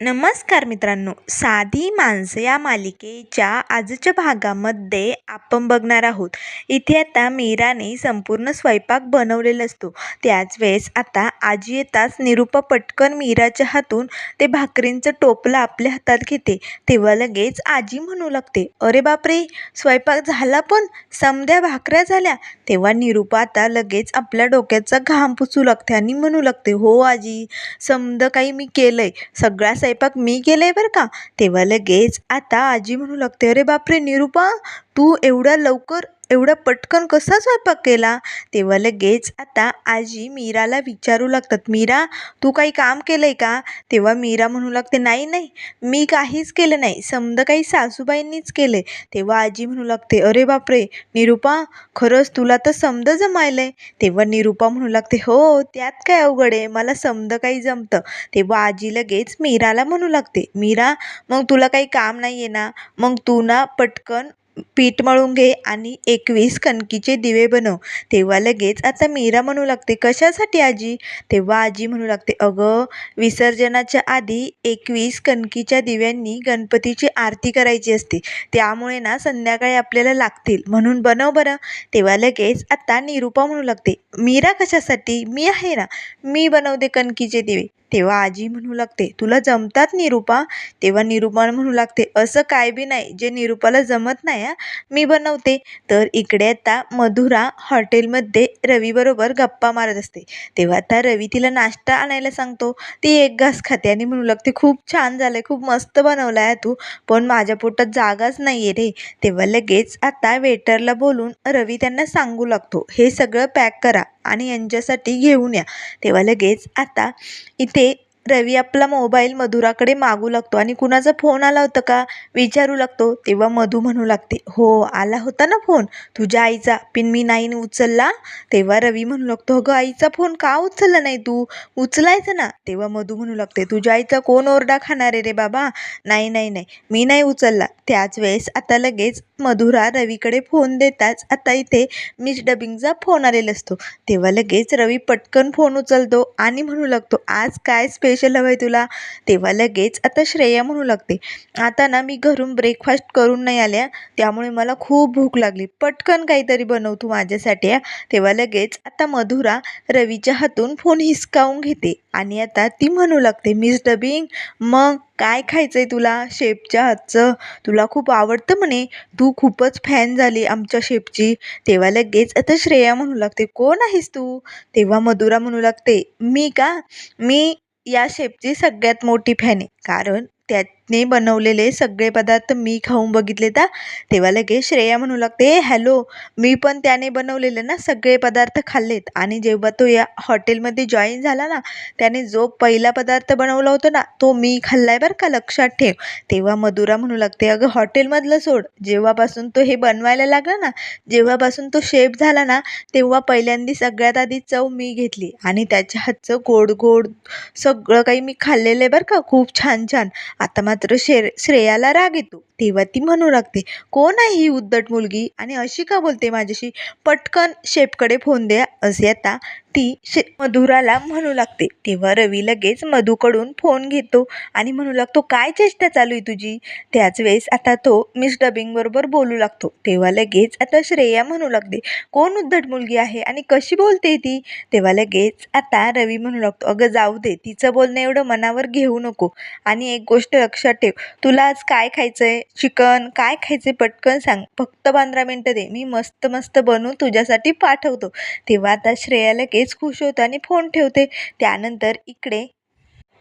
नमस्कार मित्रांनो साधी माणसं या मालिकेच्या आजच्या भागामध्ये आपण बघणार आहोत. इथे आता मीराने संपूर्ण स्वयंपाक बनवलेला असतो. त्याच वेळेस आता आजी येताच निरूपा पटकन मीराच्या हातून ते भाकरींचं टोपलं आपल्या हातात घेते. तेव्हा लगेच आजी म्हणू लागते अरे बापरे स्वयंपाक झाला पण समध्या भाकऱ्या झाल्या. तेव्हा निरूपा आता लगेच आपल्या डोक्याचा घाम पुसू लागते आणि म्हणू लागते हो आजी समद काही मी केलंय. सगळा स्वयंपाक मी केलाय बरं का? तेव्हा लगेच आता आजी म्हणू लागते अरे बापरे निरूपा तू एवढ्या लवकर एवढा पटकन कसा स्वयंपाक केला? तेव्हा लगेच आता आजी मीराला विचारू लागतात मीरा तू काही काम केलं आहे का? तेव्हा मीरा म्हणू लागते नाही नाही मी काहीच केलं नाही समजा काही सासूबाईंनीच केलं आहे तेव्हा आजी म्हणू लागते अरे बापरे निरूपा खरंच तुला तर समद जमायलं आहे तेव्हा निरूपा म्हणू लागते हो त्यात काय अवघड आहे मला समद काही जमतं. तेव्हा आजी लगेच मीराला म्हणू लागते मीरा मग तुला काही काम नाही आहे ना? मग तू ना पटकन पीठ मळून घे आणि एकवीस कणकीचे दिवे बनव. तेव्हा लगेच आता मीरा म्हणू लागते कशासाठी आजी? तेव्हा आजी म्हणू लागते अगं विसर्जनाच्या आधी एकवीस कणकीच्या दिव्यांनी गणपतीची आरती करायची असते. त्यामुळे ना संध्याकाळी आपल्याला लागतील. म्हणून बनव बरं. तेव्हा लगेच आता निरूपा म्हणू लागते मीरा कशासाठी? मी आहे ना. मी बनवते कणकीचे दिवे. तेव्हा आजी म्हणू लागते तुला जमतात निरूपा? तेव्हा निरूपा म्हणू लागते असं काय बी नाही जे निरूपाला जमत नाही हा मी बनवते. तर इकडे आता मधुरा हॉटेलमध्ये रवीबरोबर गप्पा मारत असते. तेव्हा आता रवी तिला नाश्ता आणायला सांगतो. ती एक घास खाते आणि म्हणू लागते खूप छान झालं आहे खूप मस्त बनवला आहे तू पण माझ्या पोटात जागाच नाही आहे रे. तेव्हा लगेच आता वेटरला बोलून रवी त्यांना सांगू लागतो हे सगळं पॅक करा. आणि यांच्यासाठी घेऊन या. तेव्हा लगेच आता इथे रवी आपला मोबाईल मधुराकडे मागू लागतो आणि कुणाचा फोन आला होता का विचारू लागतो तेव्हा मधू म्हणू लागते हो आला होता ना फोन? तुझ्या आईचा. पिन मी नाही उचलला. तेव्हा रवी म्हणू लागतो अगं आईचा फोन का उचलला नाही तू? उचलायचं ना. तेव्हा मधू म्हणू लागते तुझ्या आईचा कोण ओरडा खाणार आहे रे बाबा? नाही नाही नाही. मी नाही उचलला. त्याच वेळेस आता लगेच मधुरा रवीकडे फोन देताच आता इथे मिस डबिंगचा फोन आलेला असतो. तेव्हा लगेच रवी पटकन फोन उचलतो आणि म्हणू लागतो आज काय स्पेशल हवं आहे तुला? तेव्हा लगेच आता श्रेया म्हणू लागते. आता ना मी घरून ब्रेकफास्ट करून नाही आल्या. त्यामुळे मला खूप भूक लागली. पटकन काहीतरी बनव तू माझ्यासाठी हा. तेव्हा लगेच आता मधुरा रवीच्या हातून फोन हिसकावून घेते. आणि आता ती म्हणू लागते मिस डबिंग मग काय खायचं आहे तुला? शेपच्या हातचं. तुला खूप आवडतं म्हणे. तू खूपच फॅन झाली आमच्या शेपची. तेव्हा लगेच आता श्रेया म्हणू लागते कोण आहेस तू? तेव्हा मधुरा म्हणू लागते मी का? मी या शेपची सगळ्यात मोठी फॅन आहे. कारण त्याने बनवलेले सगळे पदार्थ मी खाऊन बघितले तर तेव्हा लगेच श्रेया म्हणू लागते हॅलो मी पण त्याने बनवलेले ना सगळे पदार्थ खाल्लेत. आणि जेव्हा तो या हॉटेलमध्ये जॉईन झाला ना त्याने जो पहिला पदार्थ बनवला होता ना तो मी खाल्लाय बरं का लक्षात ठेव. तेव्हा मधुरा म्हणू लागते अगं हॉटेलमधलं सोड. जेव्हापासून तो हे बनवायला लागला ना जेव्हापासून तो शेफ झाला ना तेव्हा पहिल्यांदा सगळ्यात आधी चव मी घेतली. आणि त्याच्या हातचं गोड गोड सगळं काही मी खाल्लेलं आहे बरं का खूप छान छान आता मात्र शेर श्रेयाला राग येतो. तेव्हा ती म्हणू लागते कोण आहे ही उद्धट मुलगी? आणि अशी का बोलते माझ्याशी? पटकन शेपकडे फोन द्या असे आता ती शे मधुराला म्हणू लागते. तेव्हा रवी लगेच मधूकडून फोन घेतो आणि म्हणू लागतो काय चेष्टा चालू आहे तुझी? त्याच वेळेस आता तो मिस डबिंगबरोबर बोलू लागतो. तेव्हा लगेच आता श्रेया म्हणू लागते कोण उद्धट मुलगी आहे आणि कशी बोलते ती? तेव्हा लगेच आता रवी म्हणू लागतो अगं जाऊ दे तिचं बोलणं एवढं मनावर घेऊ नको. आणि एक गोष्ट लक्षात ठेव तुला आज काय खायचं आहे चिकन? काय खायचं पटकन सांग. फक्त पंधरा मिनटं दे. मी मस्त मस्त बनवून तुझ्यासाठी पाठवतो. तेव्हा आता श्रेया लगेच खुश होतं आणि फोन ठेवते. त्यानंतर इकडे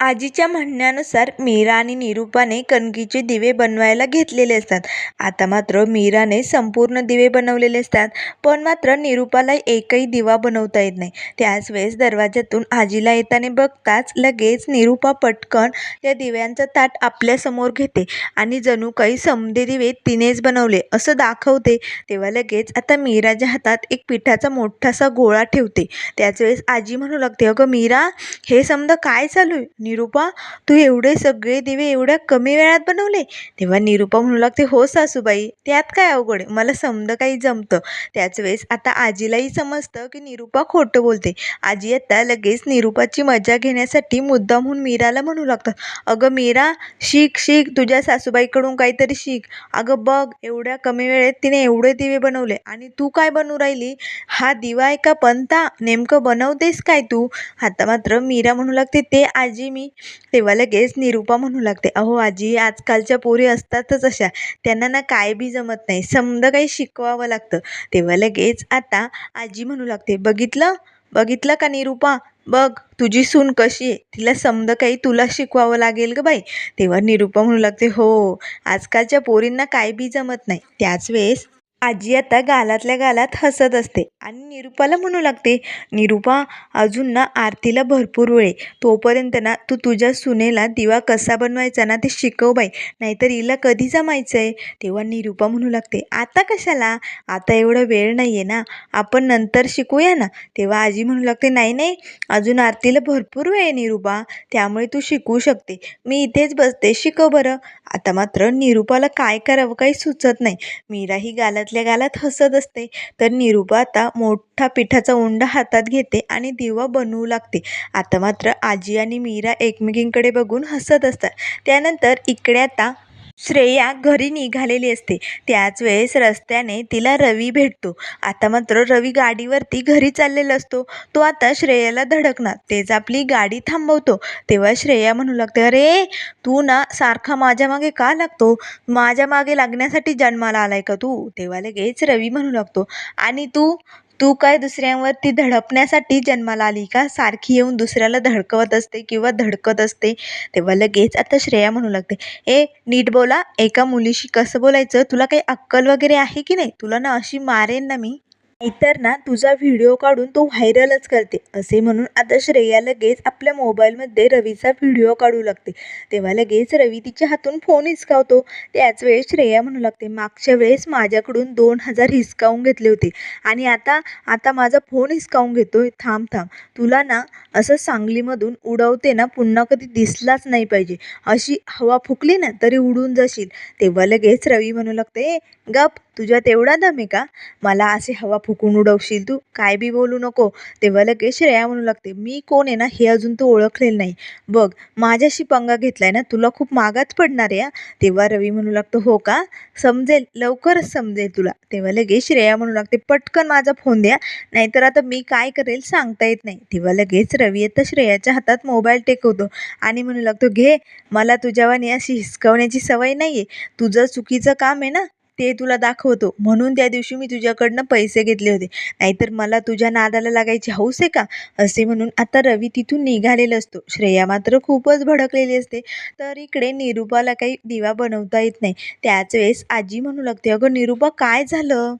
आजीच्या म्हणण्यानुसार मीरा आणि निरूपाने कणकीचे दिवे बनवायला घेतलेले असतात. आता मात्र मीराने संपूर्ण दिवे बनवलेले असतात पण मात्र निरूपाला एकही दिवा बनवता येत नाही. त्याच वेळेस दरवाज्यातून आजीला येताना बघताच लगेच निरूपा पटकन या दिव्यांचं ताट आपल्यासमोर घेते आणि जणू काही समदे दिवे तिनेच बनवले असं दाखवते. तेव्हा लगेच आता मीराच्या हातात एक पिठाचा मोठासा गोळा ठेवते. त्याच वेळेस आजी म्हणू लागते अगं मीरा हे समजा काय चालू आहे? निरूपा तू एवढे सगळे दिवे एवढ्या कमी वेळात बनवले? तेव्हा निरूपा म्हणू लागते हो सासूबाई त्यात काय अवघड आहे? मला समजं काही जमतं. त्याच वेळेस आता आजीलाही समजतं की निरूपा खोटं बोलते. आजी आता लगेच निरूपाची मजा घेण्यासाठी मुद्दामहून मीराला म्हणू लागतात. अगं मीरा शिक शिक तुझ्या सासूबाईकडून काहीतरी शिक. अगं बघ एवढ्या कमी वेळेत तिने एवढे दिवे बनवले. आणि तू काय बनवू राहिली? हा दिवा आहे का पंता? नेमकं बनवतेस काय तू? आता मात्र मीरा म्हणू लागते ते आजी मी. तेव्हा लगेच निरूपा म्हणू लागते अहो आजी आजकालच्या पोरी असतातच अशा. त्यांना ना काय बी जमत नाही. समजा काही शिकवावं लागतं. तेव्हा लगेच आता आजी म्हणू लागते बघितलं? बघितलं का निरूपा? बघ तुझी सून कशी आहे? तिला समजा काही तुला शिकवावं लागेल ग बाई. तेव्हा निरूपा म्हणू लागते हो आजकालच्या पोरींना काय बी जमत नाही. त्याच वेळेस आजी आता गालातल्या गालात हसत असते आणि निरूपाला म्हणू लागते निरूपा अजून ना आरतीला भरपूर वेळ आहे. तोपर्यंत ना तू तुझ्या सुनेला दिवा कसा बनवायचा ना ते शिकव बाई. नाहीतर हिला कधी जमायचं आहे तेव्हा निरूपा म्हणू लागते आता कशाला? आता एवढा वेळ नाही आहे ना. आपण नंतर शिकूया ना. तेव्हा आजी म्हणू लागते नाही नाही. अजून आरतीला भरपूर वेळ आहे निरूपा. त्यामुळे तू शिकू शकते. मी इथेच बसते. शिकव बरं. आता मात्र निरूपाला काय करावं काही सुचत नाही. मीरा ही गालातल्या गालात हसत असते. तर निरूपा आता मोठा पिठाचा उंडा हातात घेते आणि दिवा बनवू लागते. आता मात्र आजी आणि मीरा एकमेकींकडे बघून हसत असतात. त्यानंतर इकडे आता श्रेया घरी निघालेली असते. त्याच वेळेस रस्त्याने तिला रवी भेटतो. आता मात्र रवी गाडीवरती घरी चाललेला असतो. तो आता श्रेयाला धडकणार. तेच आपली गाडी थांबवतो. तेव्हा श्रेया म्हणू लागते अरे तू ना सारखा माझ्या मागे का लागतो? माझ्या मागे लागण्यासाठी जन्माला आलाय का तू? तेव्हा लगेच रवी म्हणू लागतो आणि तू तू काय दुसऱ्यांवरती धडपण्यासाठी जन्माला आली का? सारखी येऊन दुसऱ्याला धडकवत असते किंवा धडकत असते. तेव्हा लगेच आता श्रेया म्हणू लागते ए नीट बोला एका मुलीशी कसं बोलायचं? तुला काही अक्कल वगैरे आहे की नाही? तुला ना अशी मारेन ना मी. नाहीतर ना तुझा व्हिडिओ काढून तो व्हायरलच करते. असे म्हणून आता श्रेया लगेच आपल्या मोबाईलमध्ये रवीचा व्हिडिओ काढू लागते. तेव्हा लगेच रवी तिच्या हातून फोन हिसकावतो. त्याच वेळेस श्रेया म्हणू लागते मागच्या वेळेस माझ्याकडून दोन हजार हिसकावून घेतले होते आणि आता आता माझा फोन हिसकावून घेतोय. थांब थांब. तुला ना असं सांगलीमधून उडवते ना पुन्हा कधी दिसलाच नाही पाहिजे. अशी हवा फुकली ना तरी उडून जाशील. तेव्हा लगेच रवी म्हणू लागते गप. तुझ्यात एवढा दम आहे का? मला असे हवा फुकून उडवशील तू. काय बी बोलू नको. तेव्हा लगेच श्रेया म्हणू लागते मी कोण आहे ना हे अजून तू ओळखलेलं नाही. बघ माझ्याशी पंगा घेतलाय ना तुला खूप मागात पडणार आहे तेव्हा रवी म्हणू लागतो हो का? समजेल लवकरच समजेल तुला. तेव्हा लगेच श्रेया म्हणू लागते पटकन माझा फोन द्या नाहीतर आता मी काय करेल सांगता येत नाही. तेव्हा लगेच रवी आता श्रेयाच्या हातात मोबाईल टेकवतो आणि म्हणू लागतो घे मला तुझ्यावानी अशी हिसकवण्याची सवय नाही आहे तुझं चुकीचं काम आहे ना ते तुला दाखवतो. म्हणून त्या दिवशी मी तुझ्याकडनं पैसे घेतले होते. नाहीतर मला तुझ्या नादाला लागायची हौस आहे का? असे म्हणून आता रवी तिथून निघालेला असतो. श्रेया मात्र खूपच भडकलेली असते. तर इकडे निरूपाला काही दिवा बनवता येत नाही. त्याच वेळेस आजी म्हणू लागते अगं निरूपा काय झालं?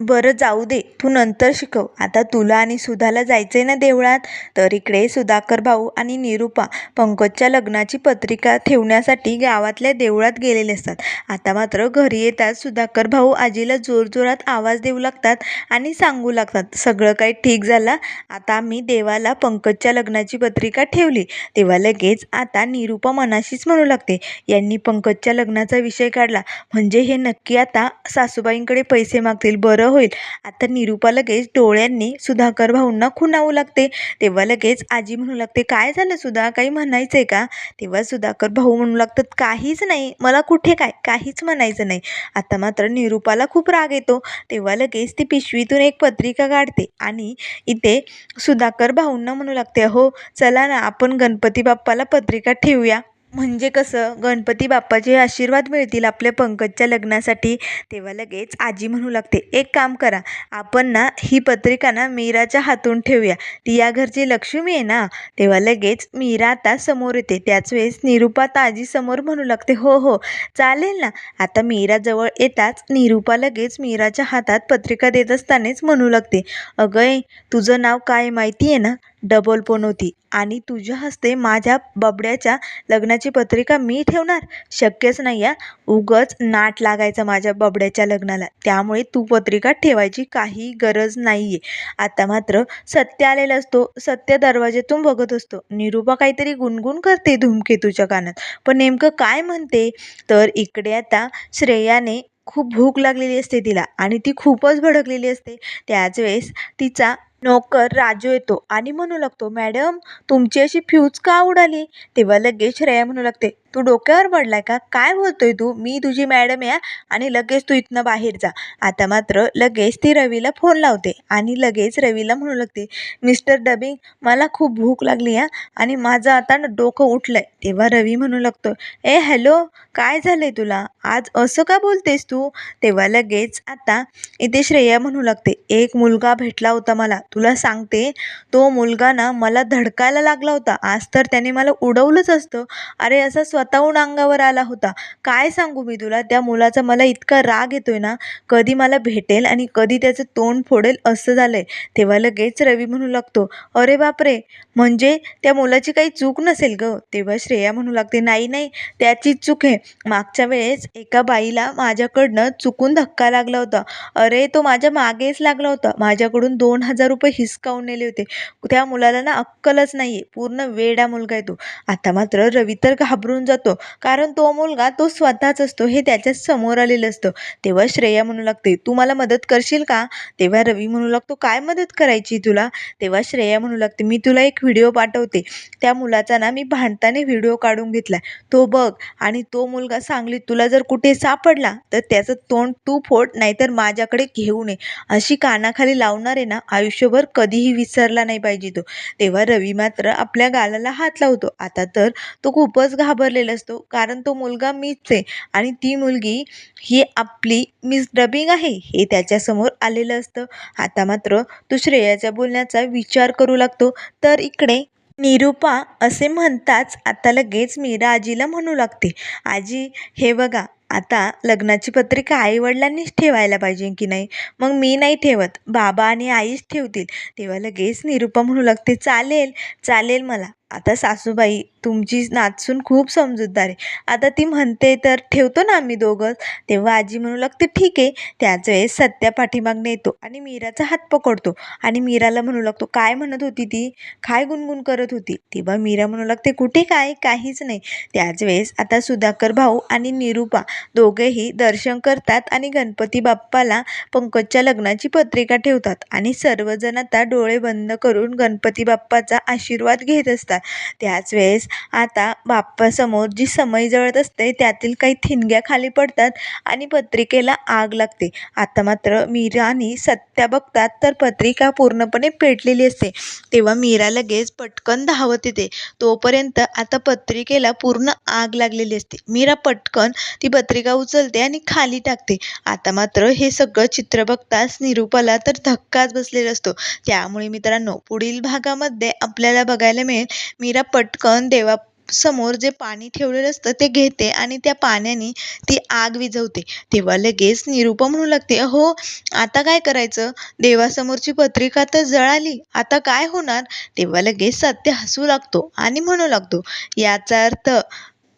बरं जाऊ दे तू नंतर शिकव. आता तुला आणि सुधाला जायचं आहे ना देवळात? तर इकडे सुधाकर भाऊ आणि निरूपा पंकजच्या लग्नाची पत्रिका ठेवण्यासाठी गावातल्या देवळात गेलेले असतात. आता मात्र घरी येतात सुधाकर भाऊ आजीला जोरजोरात आवाज देऊ लागतात आणि सांगू लागतात सगळं काही ठीक झालं? आता आम्ही देवाला पंकजच्या लग्नाची पत्रिका ठेवली. तेव्हा लगेच आता निरूपा मनाशीच म्हणू लागते यांनी पंकजच्या लग्नाचा विषय काढला. म्हणजे हे नक्की आता सासूबाईंकडे पैसे मागतील बरं? होईल. आता निरूपा लगेच डोळ्यांनी सुधाकर भाऊंना खुणावू लागते. तेव्हा लगेच आजी म्हणू लागते काय झालं सुधा? काही म्हणायचं आहे का? तेव्हा सुधाकर भाऊ म्हणू लागतात काहीच नाही. मला कुठे काय? काहीच म्हणायचं नाही. आता मात्र निरूपाला खूप राग येतो. तेव्हा लगेच ती पिशवीतून एक पत्रिका काढते आणि इथे सुधाकर भाऊंना म्हणू लागते हो चला ना आपण गणपती बाप्पाला पत्रिका ठेवूया. म्हणजे कसं गणपती बाप्पाचे आशीर्वाद मिळतील आपल्या पंकजच्या लग्नासाठी तेव्हा लगेच आजी म्हणू लागते एक काम करा आपण ना ही पत्रिका ना मीराच्या हातून ठेवूया ती या घरची लक्ष्मी आहे ना? तेव्हा लगेच मीरा आता समोर येते त्याच वेळेस निरूपा आता आजीसमोर म्हणू लागते हो हो चालेल ना. आता मीरा जवळ येताच निरूपा लगेच मीराच्या हातात पत्रिका देत असतानाच म्हणू लागते अगं तुझं नाव काय माहिती आहे ना? डबल पण होती. आणि तुझ्या हस्ते माझ्या बबड्याच्या लग्नाची पत्रिका मी ठेवणार? शक्यच नाही या. उगच नाट लागायचं माझ्या बबड्याच्या लग्नाला. त्यामुळे तू पत्रिका ठेवायची काही गरज नाही आहे आता मात्र सत्य आलेला असतो. सत्य दरवाजेतून बघत असतो. निरूपा काहीतरी गुणगुण करते धूमकेतूच्या कानात. पण नेमकं काय म्हणते? तर इकडे आता श्रेयाने खूप भूक लागलेली असते तिला. आणि ती खूपच भडकलेली असते. त्याच वेळेस तिचा नोकर राजू येतो आणि म्हणू लागतो मॅडम तुमची अशी फ्यूज का उडाली? तेव्हा लगेच श्रेया म्हणू लागते तू डोक्यावर पडलाय का? काय बोलतोय तू? मी तुझी मॅडम आहे आणि लगेच तू इथनं बाहेर जा. आता मात्र लगेच ती रवीला फोन लावते आणि लगेच रवीला म्हणू लागते मिस्टर डबिंग मला खूप भूक लागली आहे आणि माझं आता डोकं डोकं उठलंय. तेव्हा रवी म्हणू लागतो ए हॅलो काय झालंय तुला? आज असं का बोलतेस तू? तेव्हा लगेच आता इथे श्रेया म्हणू लागते एक मुलगा भेटला होता मला तुला सांगते तो मुलगा ना मला धडकायला लागला होता. आज तर त्याने मला उडवलंच असतं. अरे असं स्वतःहून अंगावर आला होता. काय सांगू मी तुला? त्या मुलाचा मला इतका राग येतो आहे ना कधी मला भेटेल आणि कधी त्याचं तोंड फोडेल असं झालं आहे तेव्हा लगेच रवी म्हणू लागतो अरे बापरे! म्हणजे त्या मुलाची काही चूक नसेल ग? तेव्हा श्रेया म्हणू लागते नाही नाही त्याचीच चूक आहे. मागच्या वेळेस एका बाईला माझ्याकडनं चुकून धक्का लागला होता. अरे तो माझ्या मागेच लागला होता. माझ्याकडून दोन हजार रुपये हिसकावून नेले होते. त्या मुलाला ना अक्कलच नाही आहे पूर्ण वेडा मुलगा आहे तो. आता मात्र रवी तर घाबरून जातो. कारण तो मुलगा तो स्वतःच असतो हे त्याच्यासमोर आलेलं असतं. तेव्हा श्रेया म्हणू लागते तू मला मदत करशील का? तेव्हा रवी म्हणू लागतो काय मदत करायची तुला? तेव्हा श्रेया म्हणू लागते मी तुला एक व्हिडिओ पाठवते. त्या मुलाचा ना मी भांडताने व्हिडिओ काढून घेतला. तो बघ आणि तो मुलगा सांगलीत तुला जर कुठे सापडला तर त्याचं तोंड तू फोड नाहीतर माझ्याकडे घेऊ नये. अशी कानाखाली लावणार आहे ना आयुष्यभर कधीही विसरला नाही पाहिजे तो. तेव्हा रवी मात्र आपल्या गालाला हात लावतो. आता तर तो खूपच घाबरलेला असतो. कारण तो मुलगा मीच आहे आणि ती मुलगी ही आपली मिस डबिंग आहे हे त्याच्यासमोर आलेलं असतं. आता मात्र तो श्रेयाच्या बोलण्याचा विचार करू लागतो. तर इकडे निरूपा असे म्हणताच आता लगेच मीरा आजीला म्हणू लागते. आजी हे बघा आता लग्नाची पत्रिका आईवडिलांनीच ठेवायला पाहिजे की नाही? मग मी नाही ठेवत. बाबा आणि आईच ठेवतील. तेव्हा लगेच निरूपा म्हणू लागते चालेल चालेल मला. आता सासूबाई तुमची नाचून खूप समजूतदार आहे. आता ती म्हणते तर ठेवतो ना आम्ही दोघंच तेव्हा आजी म्हणू लागते ठीक आहे. त्याच वेळेस सत्या पाठीमागने येतो आणि मीराचा हात पकडतो आणि मीराला म्हणू लागतो काय म्हणत होती ती? काय गुणगुण करत होती? तेव्हा मीरा म्हणू लागते कुठे काय? काहीच नाही. त्याच वेळेस आता सुधाकर भाऊ आणि निरूपा दोघेही दर्शन करतात आणि गणपती बाप्पाला पंकजच्या लग्नाची पत्रिका ठेवतात आणि सर्वजण आता डोळे बंद करून गणपती बाप्पाचा आशीर्वाद घेत असतात. त्याच वेळेस आता बाप्पासमोर जी समई जळत असते त्यातील काही ठिणग्या खाली पडतात आणि पत्रिकेला आग लागते. आता मात्र मीरा आणि सत्या बघतात तर पत्रिका पूर्णपणे पेटलेली असते. तेव्हा मीरा लगेच पटकन धावत येते. तोपर्यंत आता पत्रिकेला पूर्ण आग लागलेली असते. मीरा पटकन ती पत्रिका उचलते आणि खाली टाकते. आता मात्र हे सगळं चित्र बघताच निरूपाला तर धक्काच बसलेला असतो. त्यामुळे मित्रांनो पुढील भागामध्ये आपल्याला बघायला मिळेल मीरा पटकन देवा समोर जे पाणी ठेवलेलं असतं ते घेते आणि त्या पाण्याने ती आग विझवते. तेव्हा लगेच निरूपा म्हणू लागते हो आता काय करायचं? देवासमोरची पत्रिका तर जळाली. आता काय होणार? तेव्हा लगेच सत्य हसू लागतो आणि म्हणू लागतो याचा अर्थ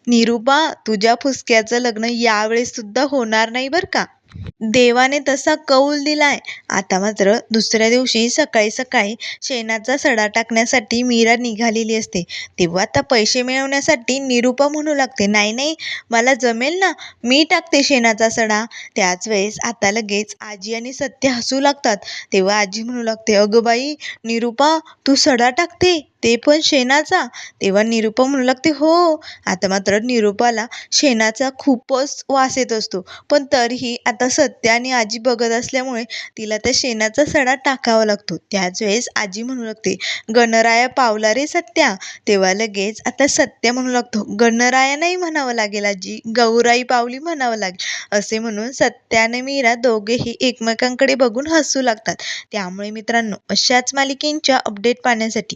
निरूपा तुझ्या फुसक्याचं लग्न यावेळेस सुद्धा होणार नाही बरं का? देवाने तसा कौल दिलाय. आता मात्र दुसऱ्या दिवशी सकाळी सकाळी शेणाचा सडा टाकण्यासाठी मीरा निघालेली असते. तेव्हा आता पैसे मिळवण्यासाठी निरूपा म्हणू लागते नाही नाही मला जमेल ना मी टाकते शेणाचा सडा. त्याच वेळेस आता लगेच आजी आणि सत्य हसू लागतात. तेव्हा आजी म्हणू लागते अगं बाई निरूपा तू सडा टाकते? ते पण शेणाचा. तेव्हा निरूपा म्हणू लागते हो आता मात्र निरूपाला शेणाचा खूपच वास येत असतो. पण तरीही आता सत्या आणि आजी बघत असल्यामुळे तिला त्या शेणाचा सडा टाकावा लागतो. त्याच वेळेस आजी म्हणू लागते गणराया पावला रे सत्या. तेव्हा लगेच आता सत्य म्हणू लागतो गणराया नाही म्हणावं लागेल आजी गौराई पावली म्हणावं लागेल. असे म्हणून सत्या आणि मीरा दोघेही एकमेकांकडे बघून हसू लागतात. त्यामुळे मित्रांनो अशाच मालिकेंच्या अपडेट पाहण्यासाठी